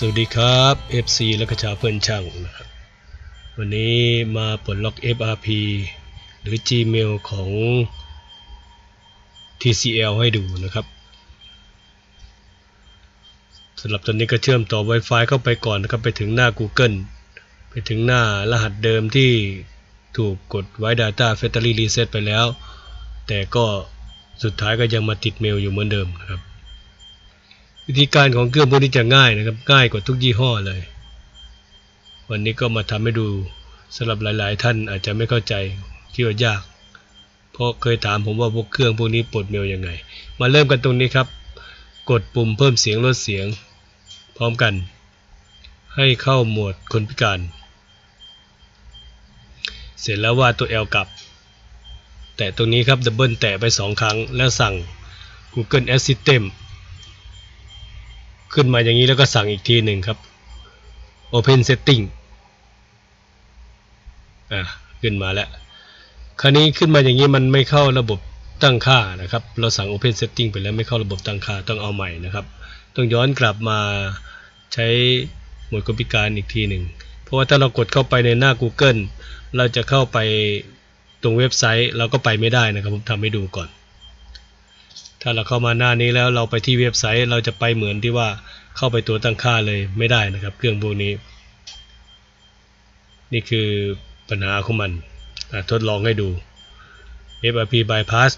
สวัสดีครับ FC และกระชาเพื่อนช่างนะครับวันนี้มาปลดล็อก FRP หรือ Gmail ของ TCL ให้ดูนะครับสำหรับตอนนี้ก็เชื่อมต่อ Wi-Fi เข้าไปก่อนนะครับไปถึงหน้า Google ไปถึงหน้ารหัสเดิมที่ถูกกดไว้ Data Factory Reset ไปแล้ว แต่ก็สุดท้ายก็ยังมาติดเมลอยู่เหมือนเดิมนะครับ วิธีการของเครื่องพวกนี้จะง่ายนะครับง่ายกว่าทุกยี่ห้อเลย วันนี้ก็มาทำให้ดูสำหรับหลาย ๆ ท่านอาจจะไม่เข้าใจคิดว่ายาก เพราะเคยถามผมว่าพวกเครื่องพวกนี้ปลดเมลยังไง มาเริ่มกันตรงนี้ครับ กดปุ่มเพิ่มเสียงลดเสียง พร้อมกัน ให้เข้าหมวดคนพิการ เสร็จแล้ววาดตัว L กลับ แตะตรงนี้ครับดับเบิลแตะไปสองครั้ง แล้วสั่ง Google Assistant ขึ้นมาอย่างนี้แล้วก็สั่งอีกทีหนึ่งครับ Open Setting อะขึ้นมาแล้ว คราวนี้ขึ้นมาอย่างนี้มันไม่เข้าระบบตั้งค่านะครับ เราสั่ง Open Setting ไปแล้วไม่เข้าระบบตั้งค่าต้องเอาใหม่นะครับ ต้องย้อนกลับมาใช้หมวดคนพิการอีกทีหนึ่ง เพราะว่าถ้าเรากดเข้าไปในหน้า Google เราจะเข้าไปตรงเว็บไซต์เราก็ไปไม่ได้นะครับ ผมทำให้ดูก่อน ถ้าเราเข้ามาหน้านี้แล้วเราไปที่เว็บไซต์ เราจะไปเหมือนที่ว่าเข้าไปตัวตั้งค่าเลยไม่ได้นะครับ เครื่องพวกนี้ นี่คือปัญหาของมันทดลองให้ดู FRP bypass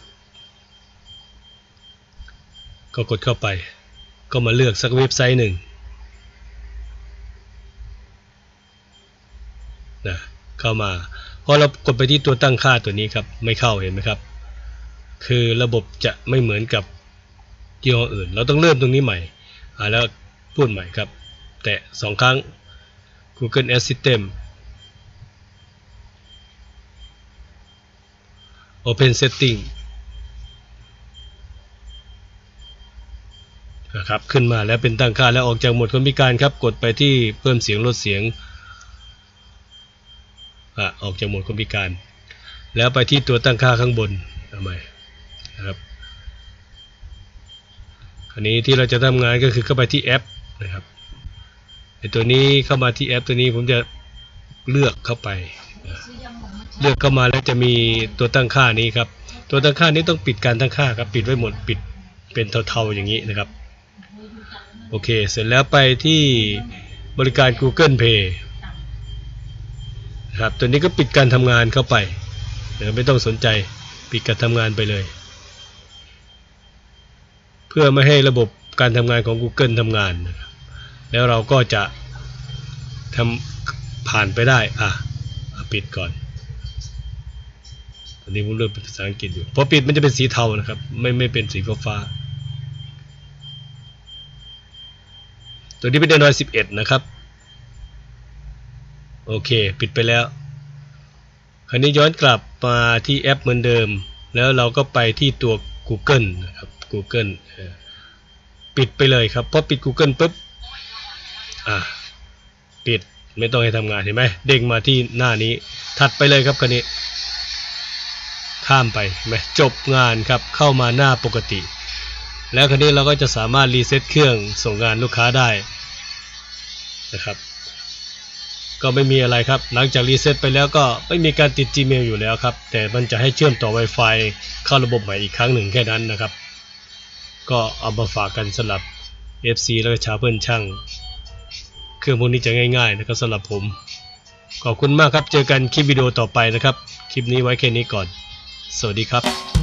ก็กดเข้าไป ก็มาเลือกสักเว็บไซต์หนึ่งนะเข้ามาพอเรากดไปที่ตัวตั้งค่าตัวนี้ครับ ไม่เข้าเห็นไหมครับ คือระบบจะไม่เหมือนกับยี่ห้ออื่น เราต้องเริ่มตรงนี้ใหม่แล้วพูดใหม่ครับ แตะสองครั้ง Google Assistant Open Setting นะครับขึ้นมาแล้วเป็นตั้งค่าแล้วออกจากโหมดคนพิการครับ กดไปที่เพิ่มเสียงลดเสียงอออกจากโหมดคนพิการ แล้วไปที่ตัวตั้งค่าข้างบนทำไม นะครับคราวนี้ที่เราจะทำงานก็คือเข้าไปที่แอปนะครับไอตัวนี้เข้ามาที่แอปตัวนี้ผมจะเลือกเข้าไป เลือกเข้ามาแล้วจะมีตัวตั้งค่านี้ครับ ตัวตั้งค่านี้ต้องปิดการตั้งค่าครับปิดไว้หมดปิดเป็นเทาๆอย่างนี้นะครับโอเค เสร็จแล้วไปที่บริการ Google Pay นะครับตัวนี้ก็ปิดการทำงานเข้าไปไม่ต้องสนใจปิดการทำงานไปเลย เพื่อไม่ให้ระบบการทำงานของ Google ทำงานนะครับแล้วเราก็จะทำผ่านไปได้อะปิดก่อนตอนนี้ผมเริ่มเป็นภาษาอังกฤษอยู่พอปิดมันจะเป็นสีเทานะครับไม่ไม่เป็นสีฟ้าๆตัวนี้เป็น Android 11นะครับโอเค ปิดไปแล้ว คราวนี้ย้อนกลับมาที่แอปเหมือนเดิม แล้วเราก็ไปที่ตัว Google นะครับ Google เอ่อปิดไปเลยครับพอปิด Google ปุ๊บอะปิดไม่ต้องให้ทำงานเห็นไหมเด้งมาที่หน้านี้ ถัดไปเลยครับคันนี้ ข้ามไปไหมจบงานครับเข้ามาหน้าปกติ แล้วคราวนี้เราก็จะสามารถรีเซ็ตเครื่องส่งงานลูกค้าได้นะครับ ก็ไม่มีอะไรครับ หลังจากรีเซ็ตไปแล้วก็ไม่มีการติด Gmail อยู่แล้วครับ แต่มันจะให้เชื่อมต่อ Wi-Fi เข้าระบบใหม่อีกครั้งหนึ่งแค่นั้นนะครับ ก็เอามาฝากกันสำหรับ FC แล้วก็ชาวเพื่อนช่าง เครื่องพวกนี้จะง่ายๆนะครับสำหรับผม ขอบคุณมากครับ เจอกันคลิปวิดีโอต่อไปนะครับ คลิปนี้ไว้แค่นี้ก่อน สวัสดีครับ